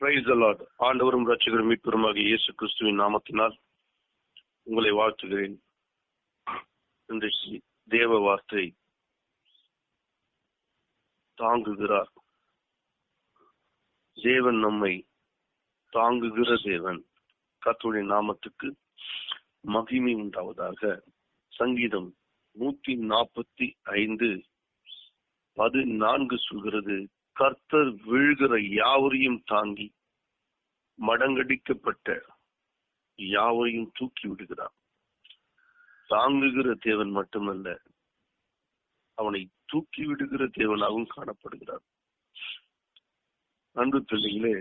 Price allot ஆண்டவரும் ரட்சகரும் மீட்பெருமாக இயேசு கிறிஸ்துவின் நாமத்தினால் உங்களை வாழ்த்துகிறேன். இன்றைக்கு தேவ வார்த்தை தாங்குகிறார். தேவன் நம்மை தாங்குகிற தேவன். கர்த்தருடைய நாமத்துக்கு மகிமை உண்டாவதாக. சங்கீதம் நூத்தி நாற்பத்தி ஐந்து பதினான்கு சொல்கிறது. கர்த்தர் வீழ்கிற யாவரையும் தாங்கி மடங்கடிக்கப்பட்ட யாவரையும் தூக்கி விடுகிறார். தாங்குகிற தேவன் மட்டுமல்ல அவனை தூக்கி விடுகிற தேவனாகவும் காணப்படுகிறார். அன்பு பிள்ளைகளே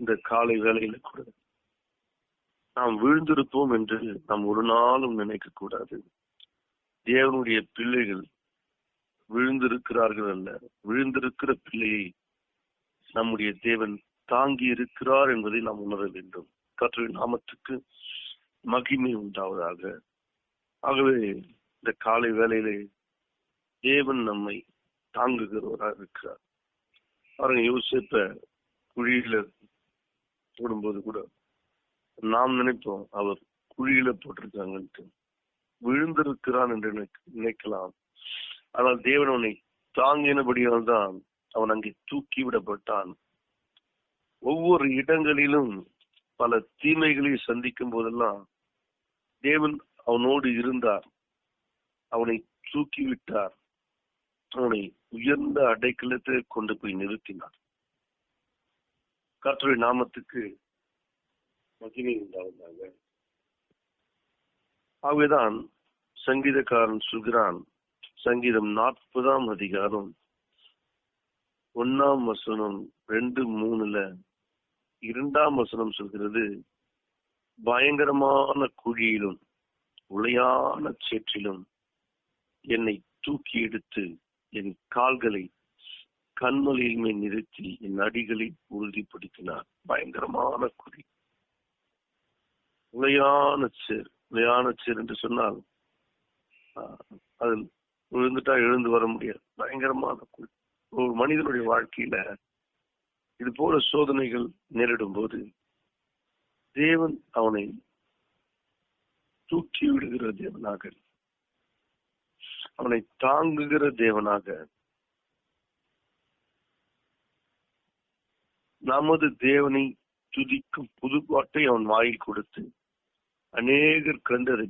இந்த காலை வேலையில கூட நாம் விழுந்திருப்போம் என்று நாம் ஒரு நாளும் நினைக்க கூடாது தேவனுடைய பிள்ளைகள் விழுந்திருக்கிறார்கள் அல்ல. விழுந்திருக்கிற பிள்ளையை நம்முடைய தேவன் தாங்கி இருக்கிறார் என்பதை நாம் உணர வேண்டும். கர்த்தரின் நாமத்துக்கு மகிமை உண்டாவதாக. ஆகவே இந்த காலை வேளையிலே தேவன் நம்மை தாங்குகிறவராக இருக்கிறார். பாருங்க யோசிப்ப குழியில போடும்போது கூட நாம் நினைப்போம் அவர் குழியில போட்டிருக்காங்கன்ட்டு. விழுந்திருக்கிறான் என்று நினைக்கலாம். ஆனால் தேவன் அவனை தாங்கினபடியால் தான் அவன் அங்கே தூக்கி விடப்பட்டான் ஒவ்வொரு இடங்களிலும் பல தீமைகளை சந்திக்கும் போதெல்லாம் தேவன் அவனோடு இருந்தார். அவனை தூக்கி விட்டார் அவனை உயர்ந்த அடைக்கலத்தை கொண்டு போய் நிறுத்தினார். கர்த்தருடைய நாமத்துக்கு மகிமை உண்டாவதாக. ஆகவேதான் சங்கீதக்காரன் சொல்கிறான் சங்கீதம் நாற்பதாம் அதிகாரம் ஒன்னாம் வசனம் ரெண்டு மூணுல இரண்டாம் வசனம் சொல்கிறது பயங்கரமான குழியிலும் உளையான சேற்றிலும் என்னை தூக்கி எடுத்து என் கால்களை கண்மலையில் மேல் நிறுத்தி என் அடிகளை உறுதிப்படுத்தினார். பயங்கரமான குழி. உளையான சேர் உளையான சேர் என்று சொன்னால் அதில் விழுந்துட்டா எழுந்து வர முடியாது. பயங்கரமான ஒரு மனிதனுடைய வாழ்க்கையில இது போல சோதனைகள் நேரிடும் போது தேவன் அவனை தூக்கி விடுகிற தேவனாக அவனை தாங்குகிற தேவனாக நமது தேவனை துதிக்கும் புதுப்பாட்டை அவன் வாயில் கொடுத்து அநேகர் கண்டு அதை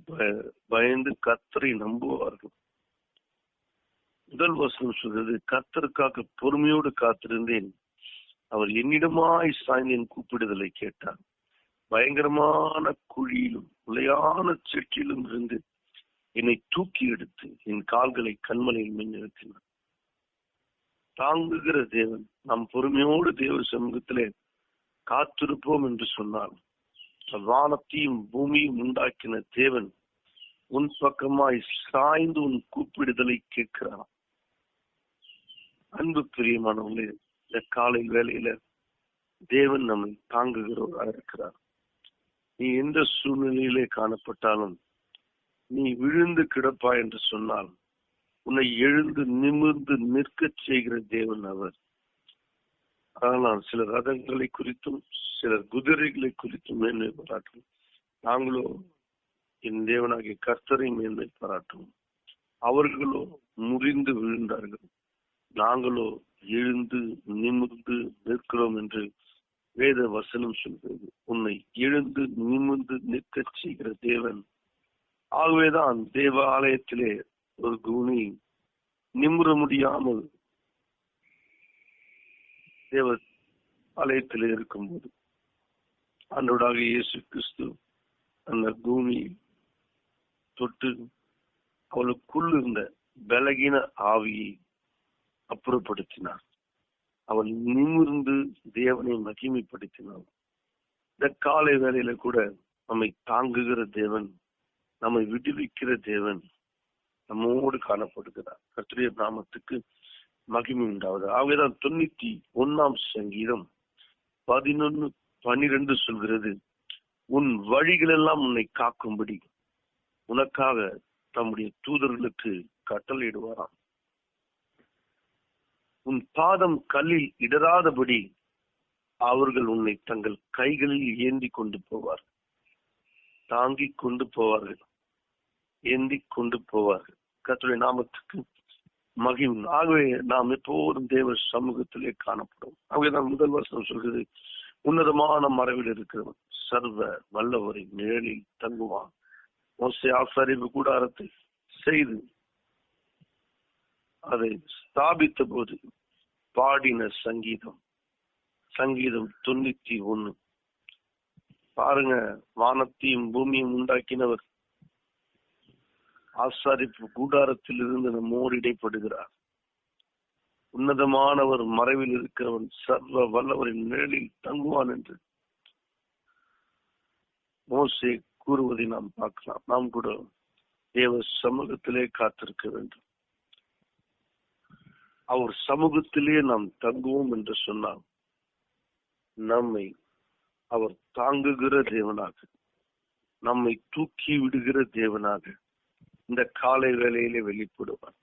பயந்து கத்தரை நம்புவார்கள். முதல் வசனம் சொல்றது கத்தருக்காக பொறுமையோடு காத்திருந்தேன். அவர் என்னிடமாய் சாய்ந்தேன் கூப்பிடுதலை கேட்டார். பயங்கரமான குழியிலும் உலையான செட்டிலும் இருந்து என்னை தூக்கி எடுத்து என் கால்களை கண்மலையில் மின்னிறுத்தினார் தாங்குகிற தேவன் நாம் பொறுமையோடு தேவ சமூகத்திலே காத்திருப்போம் என்று சொன்னார் வானத்தையும் பூமியும் உண்டாக்கின தேவன் உன் பக்கமாய் சாய்ந்து உன் கூப்பிடுதலை கேட்கிறான் அன்பு பிரியமானவர்களே இந்த காலை வேலையில தேவன் நம்மை தாங்குகிறவராக இருக்கிறார். நீ எந்த சூழ்நிலையிலே காணப்பட்டாலும் நீ விழுந்து கிடப்பா என்று சொன்னால் உன்னை எழுந்து நிமிர்ந்து நிற்க செய்கிற தேவன் அவர். ஆனால் சில ரதங்களை குறித்தும் சில குதிரைகளை குறித்தும் மேன்மை பாராட்டும் நாங்களோ என் தேவனாகிய கர்த்தரை மேன்மை பாராட்டும் அவர்களோ முறிந்து விழுந்தார்கள். நாங்களோ எழுந்து நிமிர்ந்து நிற்கிறோம் என்று வேத வசனம் சொல்கிறது. உன்னை எழுந்து நிமிர்ந்து நிற்க செய்கிற தேவன். ஆகவேதான் தேவ ஆலயத்திலே ஒரு குணி நிமிர முடியாமல் தேவ ஆலயத்திலே இருக்கும்போது அன்றோடாக இயேசு கிறிஸ்து அந்த பூமி தொட்டு அவளுக்குள் இருந்த பலகீன ஆவியை அப்புறப்படுத்தினார். அவள் நிமிர்ந்து தேவனை மகிமைப்படுத்தினாள். இந்த காலை வேலையில கூட நம்மை தாங்குகிற தேவன் நம்மை விடுவிக்கிற தேவன் நம்மோடு காணப்படுகிறார். கத்திரிய நாமத்துக்கு மகிமை உண்டாவது ஆகவேதான் தொண்ணூத்தி ஒன்னாம் சங்கீதம் பதினொன்னு பனிரெண்டு சொல்கிறது உன் வழிகளெல்லாம் உன்னை காக்கும்படி உனக்காக தம்முடைய தூதர்களுக்கு கட்டளையிடுவாராம். உன் பாதம் கல்லில் இடராதபடி அவர்கள் உன்னை தங்கள் கைகளில் ஏந்தி கொண்டு போவார் தாங்கிக் கொண்டு போவார்கள். ஏந்தி கொண்டு போவார்கள். கத்துடைய நாமத்துக்கு மகிம். ஆகவே நாம் எப்போதும் தேவ சமூகத்திலே காணப்படும். ஆகவேதான் முதல் வருஷம் சொல்கிறது உன்னதமான மரபில் இருக்கிறவன் சர்வ வல்லவரை நிழலில் தங்குவான். மோசை ஆசாரிப்பு கூடாரத்தை செய்து அதை ஸ்தாபித்த போது பாடின சங்கீதம். சங்கீதம் தொண்ணூத்தி ஒண்ணு பாருங்க வானத்தையும் பூமியும் உண்டாக்கினவர். ஆசாரிப்பு கூடாரத்தில் இருந்து நம்மோடு இடைப்படுகிறார். உன்னதமானவர் மறைவில் இருக்கிறவன் சர்வ வல்லவரின் நிழலில் தங்குவான் என்று. மோசே கூறுவதை நாம் பார்க்கலாம். நாம் கூட தேவ சமூகத்திலே காத்திருக்க வேண்டும். அவர் சமூகத்திலே நாம் தங்குவோம் என்று சொன்னால் நம்மை அவர் தாங்குகிற தேவனாக நம்மை தூக்கி விடுகிற தேவனாக இந்த காலை வேலையிலே வெளிப்படுவார்.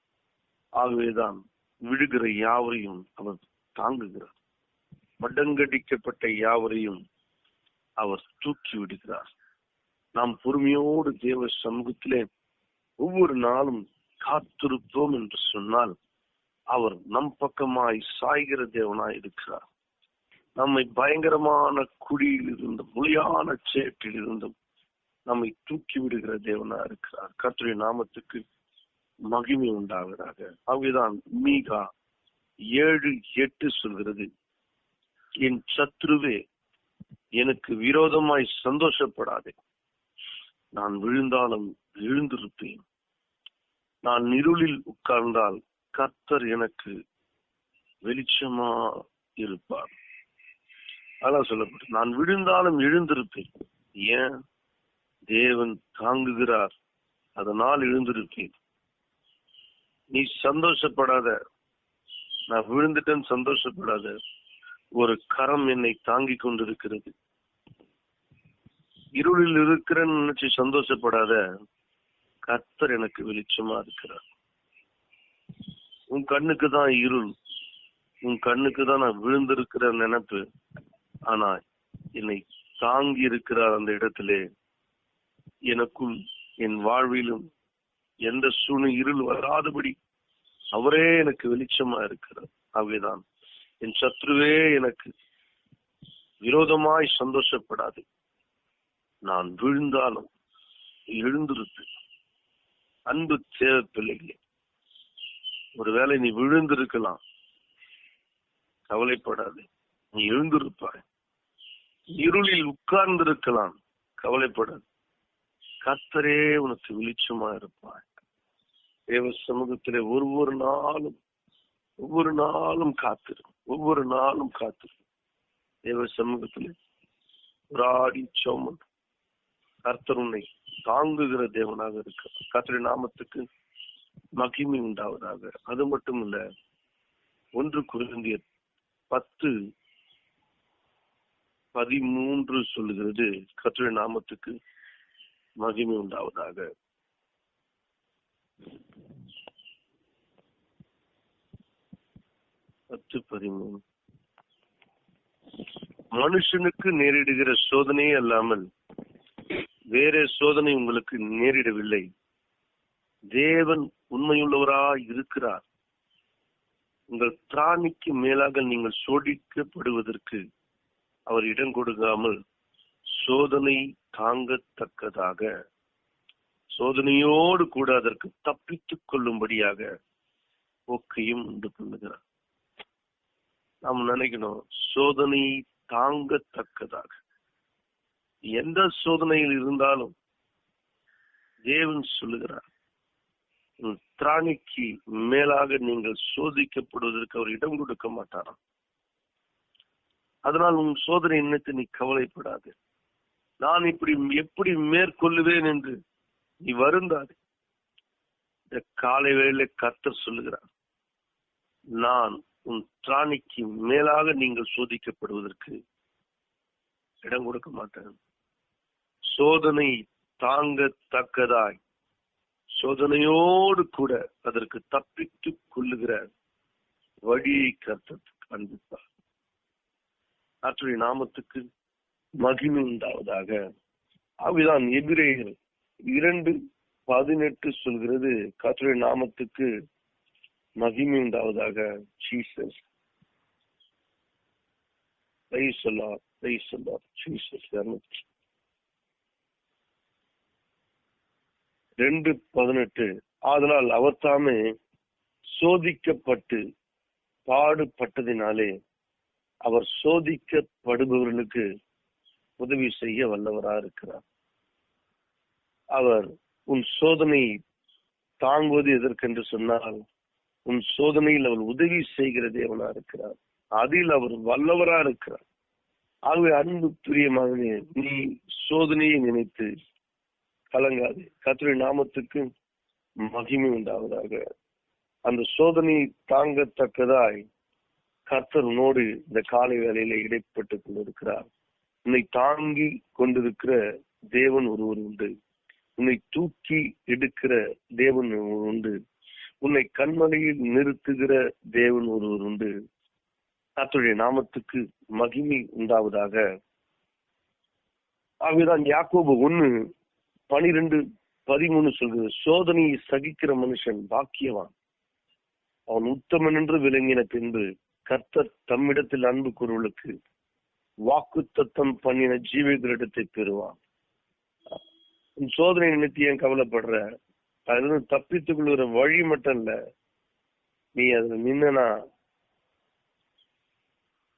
ஆகவேதான் விழுகிற யாவரையும் அவர் தாங்குகிறார். மடங்கடிக்கப்பட்ட யாவரையும் அவர் தூக்கி விடுகிறார். நாம் பொறுமையோடு தேவ சமூகத்திலே ஒவ்வொரு நாளும் காத்திருப்போம் என்று சொன்னால் அவர் நம் பக்கமாய் சாய்கிற தேவனாய் இருக்கிறார். நம்மை பயங்கரமான குடியில் இருந்தும் மொழியான சேற்றில் இருந்தும் நம்மை தூக்கி விடுகிற தேவனா இருக்கிறார். கர்த்தருடைய நாமத்துக்கு மகிமை உண்டாவதாக. அவைதான் மீகா ஏழு எட்டு சொல்கிறது. என் சத்ருவே எனக்கு விரோதமாய் சந்தோஷப்படாதே. நான் விழுந்தாலும் எழுந்திருப்பேன் நான் இருளில் உட்கார்ந்தால் கர்த்தர் எனக்கு வெளிச்சமா இருப்பார். அதான் சொல்லப்பட்டு நான் விழுந்தாலும் எழுந்திருப்பேன். ஏன்? தேவன் தாங்குகிறார். அதனால் எழுந்திருப்பேன். நீ சந்தோஷப்படாத. நான் விழுந்துட்டேன்னு சந்தோஷப்படாத. ஒரு கரம் என்னை தாங்கி கொண்டிருக்கிறது. இருளில் இருக்கிறேன்னு நினைச்சு சந்தோஷப்படாத. கர்த்தர் எனக்கு வெளிச்சமா இருக்கிறார். உன் கண்ணுக்கு தான் இருள். உன் கண்ணுக்கு தான் நான் விழுந்திருக்கிற நினைப்பு. ஆனா என்னை தாங்கி இருக்கிறார் அந்த இடத்திலே. எனக்கும் என் வாழ்விலும் எந்த சூழ்நிலை இருள் வராதபடி அவரே எனக்கு வெளிச்சமா இருக்கிறார். ஆகவேதான் என் சத்ருவே எனக்கு விரோதமாய் சந்தோஷப்படாது. நான் விழுந்தாலும் எழுந்திருப்பேன். அன்பு தேவ பிள்ளைகளே ஒருவேளை நீ விழுந்திருக்கலாம். கவலைப்படாது. நீ எழுந்திருப்பாய். இருளில் உட்கார்ந்திருக்கலாம். கவலைப்படாது. கர்த்தரே உனக்கு வெளிச்சமா இருப்பாய். தேவ சமூகத்திலே ஒவ்வொரு நாளும் ஒவ்வொரு நாளும் காத்திருக்கும் ஒவ்வொரு நாளும் காத்திருக்கும் தேவ சமூகத்திலே ராடி சோமன். கர்த்தர் உன்னை தாங்குகிற தேவனாக இருக்க. கர்த்தருடைய நாமத்துக்கு மகிமை உண்டாவதாக அது மட்டும் இல்ல ஒன்று குருந்திய பத்து பதிமூன்று சொல்லுகிறது கர்த்தருடைய நாமத்துக்கு மகிமை உண்டாவதாக பத்து பதிமூணு மனுஷனுக்கு நேரிடுகிற சோதனையே அல்லாமல் வேற சோதனை உங்களுக்கு நேரிடவில்லை. தேவன் உண்மையுள்ளவராய் இருக்கிறார். உங்கள் திராணிக்கு மேலாக நீங்கள் சோடிக்கப்படுவதற்கு அவர் இடம் கொடுக்காமல் சோதனை தாங்கத்தக்கதாக சோதனையோடு கூட அதற்கு தப்பித்துக் கொள்ளும்படியாக போக்கையும் உண்டு பண்ணுகிறார். நாம் நினைக்கணும் சோதனை தாங்கத்தக்கதாக. எந்த சோதனையில் இருந்தாலும் தேவன் சொல்லுகிறார் திராணிக்கு மேலாக நீங்கள் சோதிக்கப்படுவதற்கு அவர் இடம் கொடுக்க மாட்டாராம். அதனால் உன் சோதனை நினைத்து நீ கவலைப்படாது. நான் இப்படி எப்படி மேற்கொள்ளுவேன் என்று நீ வருந்தாது. இந்த காலை வேளையில கர்த்தர் சொல்லுகிறார் நான் உன் திராணிக்கு மேலாக நீங்கள் சோதிக்கப்படுவதற்கு இடம் கொடுக்க மாட்டேன். சோதனை தாங்கத்தக்கதாய் சோதனையோடு கூட அதற்கு தப்பித்துக் கொள்ளுகிற வழியை கர்த்தர் அன்பித்தார் ஆற்றுடைய நாமத்துக்கு மகிமை உண்டாவதாக. அவைதான் எபிரேயர் இரண்டு பதினெட்டு சொல்கிறது கர்த்தருடைய நாமத்துக்கு மகிமை உண்டாவதாக. ஜீசஸ் Praise சொல்லார் Lord. Praise ரெண்டு பதினெட்டு. ஆதலால் அவர் தாமே சோதிக்கப்பட்டு பாடுபட்டதினாலே அவர் சோதிக்கப்படுபவர்களுக்கு உதவி செய்ய வல்லவரா இருக்கிறார். அவர் உன் சோதனை தாங்குவது எதற்கென்று சொன்னால் உன் சோதனையில் அவர் உதவி செய்கிற தேவனா இருக்கிறார். அதில் அவர் வல்லவரா இருக்கிறார். ஆகவே அன்பு பிரியமாக நீ சோதனையை நினைத்து கலங்காது. கத்திரி நாமத்துக்கு மகிமை உண்டாவதாக. அந்த சோதனை தாங்கத்தக்கதாய் கர்த்தர் உன்னோடு இந்த காலை வேலையில இடைப்பட்டுக் கொண்டிருக்கிறார். உன்னை தாங்கி கொண்டிருக்கிற தேவன் ஒருவர் உண்டு. உன்னை தூக்கி எடுக்கிற தேவன் ஒருவர் உண்டு. உன்னை கண்மலையில் நிறுத்துகிற தேவன் ஒருவர் உண்டு. கர்த்தருடைய நாமத்துக்கு மகிமை உண்டாவதாக. ஆகவேதான் யாக்கோபு ஒண்ணு பனிரெண்டு பதிமூணு சொல்கிறது சோதனையை சகிக்கிற மனுஷன் பாக்கியவான். அவன் உத்தமன் என்று விளங்கின பின்பு கர்த்தர் தம்மிடத்தில் அன்பு கூறுவளுக்கு வாக்கு தத்தம் பண்ணின ஜீவிகளிடத்தை பெறுவான். உன் சோதனை நினைத்து ஏன் கவலைப்படுற? அதுல தப்பித்துக் கொள்கிற வழி மட்டும் இல்ல நீ அதுல நின்னா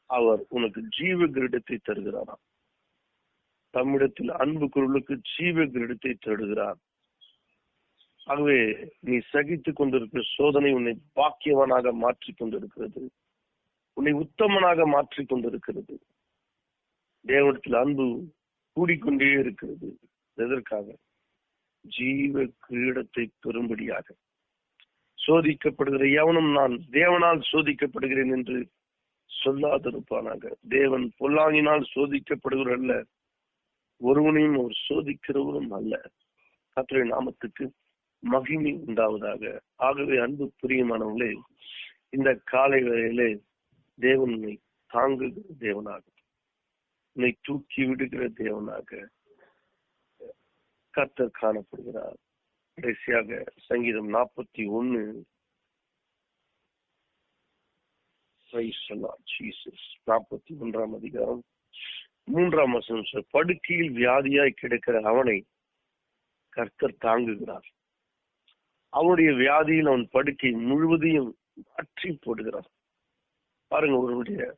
அவர் உனக்கு ஜீவ கிரீடத்தை தருகிறாராம். தம்மிடத்தில் அன்பு குரலுக்கு ஜீவ கிரீடத்தை தேடுகிறார். ஆகவே நீ சகித்துக் கொண்டிருக்கிற சோதனை உன்னை பாக்கியவனாக மாற்றிக் கொண்டிருக்கிறது. உன்னை உத்தமனாக மாற்றிக் கொண்டிருக்கிறது. தேவனத்தில் அன்பு கூடிக்கொண்டே இருக்கிறது. எதற்காக? ஜீவ கிரீடத்தை பெறும்படியாக. சோதிக்கப்படுகிற எவனும் நான் தேவனால் சோதிக்கப்படுகிறேன் என்று சொல்லாதிருப்பானாக. தேவன் பொல்லாங்கினால் சோதிக்கப்படுகிறல்ல ஒருவனையும் அவர் சோதிக்கிறவரும் அல்ல. கத்திரை நாமத்துக்கு மகிமை உண்டாவதாக. ஆகவே அன்பு பிரியமானவர்களே இந்த காலை வேளையிலே தேவன் உன்னை தாங்குகிற தேவனாக உன்னை தூக்கி விடுகிற தேவனாக கர்த்தர் காணப்படுகிறார். கடைசியாக சங்கீதம் நாற்பத்தி ஒன்னு. நாற்பத்தி ஒன்றாம் அதிகாரம். மூன்றாம் வசனம் சொல் படுக்கையில் வியாதியாய் கிடக்கிற அவனை கர்த்தர் தாங்குகிறார். அவனுடைய வியாதியில் அவன் படுக்கை முழுவதையும் மாற்றி போடுகிறார். பாருங்க ஒருவருடைய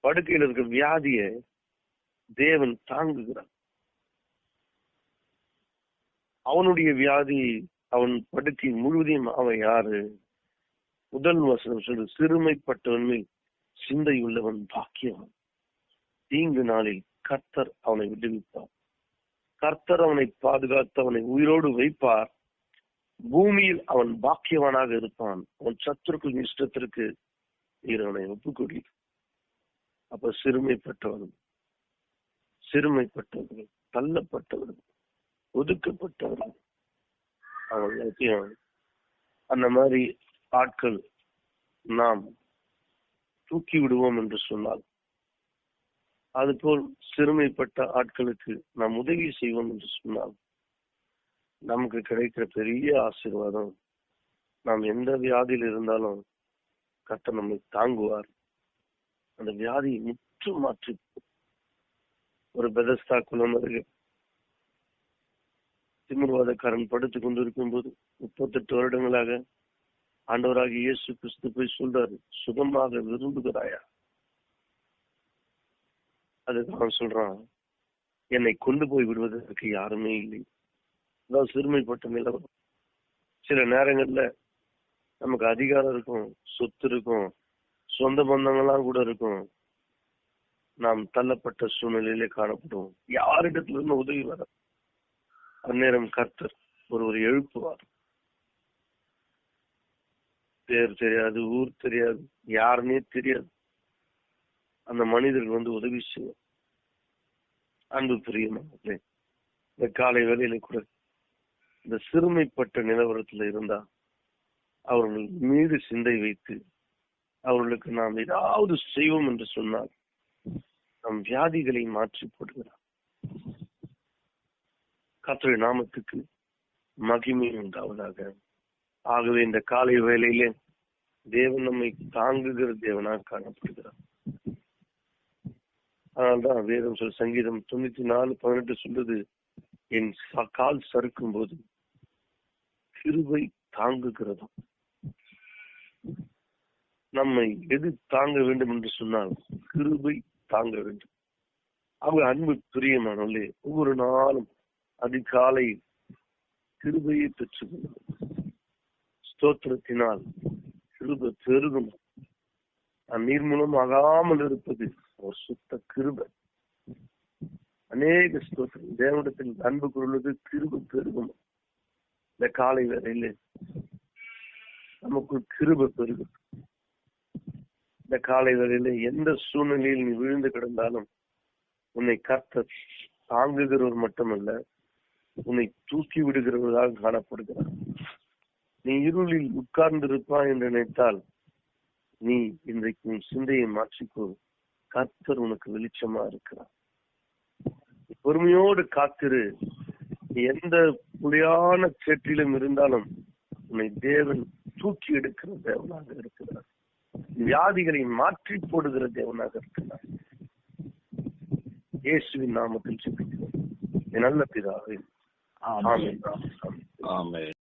படுக்கையில் இருக்கிற வியாதிய தேவன் தாங்குகிறார். அவனுடைய வியாதி அவன் படுக்கை முழுவதையும் அவன் யாரு? முதல் வசனம் சொல்லு சிறுமைப்பட்டவன் மேல் சிந்தை உள்ளவன் பாக்கியவன். தீங்கு நாளில் கர்த்தர் அவனை விடுவிப்பார். கர்த்தர் அவனை பாதுகாத்து அவனை உயிரோடு வைப்பார். பூமியில் அவன் பாக்கியவனாக இருப்பான். அவன் சத்துருக்கள் இஷ்டத்திற்கு நீர் அவனை ஒப்புக்கொடி. அப்ப சிறுமைப்பட்டவர்கள் சிறுமைப்பட்டவர்கள் தள்ளப்பட்டவர்கள் ஒதுக்கப்பட்டவர்கள் அவன் எல்லாத்தையும் அந்த மாதிரி ஆட்கள் நாம் தூக்கி விடுவோம் என்று சொன்னால் அதுபோல் சிறுமைப்பட்ட ஆட்களுக்கு நாம் உதவி செய்வோம் என்று சொன்னால் நமக்கு கிடைக்கிற பெரிய ஆசீர்வாதம். நாம் எந்த வியாதியில் இருந்தாலும் கத்த நம்மை தாங்குவார். அந்த வியாதியை முற்று மாற்றி. ஒரு பெதஸ்தா குலம் அருகே திமிர்வாதக்காரன் படுத்துக் கொண்டிருக்கும் போது முப்பத்தெட்டு வருடங்களாக ஆண்டவராக இயேசு கிறிஸ்து போய் சொல்றாரு சுகமாக விரும்புகிறாயா? அதுக்கு அவன் சொல்றான் என்னை கொண்டு போய் விடுவதற்கு யாருமே இல்லை. அதாவது சிறுமைப்பட்ட நிலவரம். சில நேரங்கள்ல நமக்கு அதிகாரம் இருக்கும் சொத்து இருக்கும் சொந்த பந்தங்கள்லாம் கூட இருக்கும். நாம் தள்ளப்பட்ட சூழ்நிலையிலே காணப்படுவோம் யாரிடத்துல இருந்து உதவி வர? அந்நேரம் கர்த்தர் ஒருவர் எழுப்புவார். பேர் தெரியாது ஊர் தெரியாது யாருன்னே தெரியாது. அந்த மனிதர்கள் வந்து உதவி செய்யும் அன்பு பிரியமானே இந்த காலை வேலையில கூட இந்த சிறுமைப்பட்ட நிலவரத்துல இருந்தா அவர்கள் மீது சிந்தை வைத்து அவர்களுக்கு நாம் ஏதாவது செய்வோம் என்று சொன்னால் நம் வியாதிகளை மாற்றி போடுகிறார். கர்த்தருடைய நாமத்துக்கு மகிமை உண்டாவதாக. ஆகவே இந்த காலை வேளையிலே தேவன் நம்மை தாங்குகிற தேவனாக காணப்படுகிறார். அதனால்தான் வேதம் சொல் சங்கீதம் தொண்ணூத்தி நாலு பதினெட்டு சொல்றது என் கால் சறுக்கும் போது கிருபை தாங்குகிறதும். நம்மை எது தாங்க வேண்டும் என்று சொன்னால் கிருபை தாங்க வேண்டும். அவங்க அன்பு பிரியமானவர்களே ஒவ்வொரு நாளும் அதிகாலை கிருபையை பெற்றுக்கொள்ளும். ஸ்தோத்திரத்தினால் கிருபை பெருகும். நீர் மூலம் ஆகாமல் இருப்பது ஒரு சுத்த கிருப. அநேக ஸ்தோத்திரம். தேவனிடத்தில் அன்பு கொள்வது கிருபை பெருகும். இந்த காலை வேளையில நமக்குள் கிருப பெருகும். இந்த காலை வேலையில எந்த சூழ்நிலையில் நீ விழுந்து கிடந்தாலும் உன்னை கத்த தாங்குகிறவர் மட்டுமல்ல உன்னை தூக்கி விடுகிறவராக காணப்படுகிறார். நீ இருளில் உட்கார்ந்திருப்பாய் என்று நினைத்தால் நீ இன்றைக்கு உன் சிந்தையை மாற்றிக்கோ கர்த்தர் உனக்கு வெளிச்சமா இருக்கிறார். பொறுமையோடு காத்திரு. எந்த புலியான சேற்றிலும் இருந்தாலும் உன்னை தேவன் தூக்கி எடுக்கிற தேவனாக இருக்கிறார். வியாதிகளை மாற்றி போடுகிற தேவனாக இருக்கிறார். இயேசுவின் நாமத்தில் என் நல்ல பிதாவே ஆமென். ஆமென்.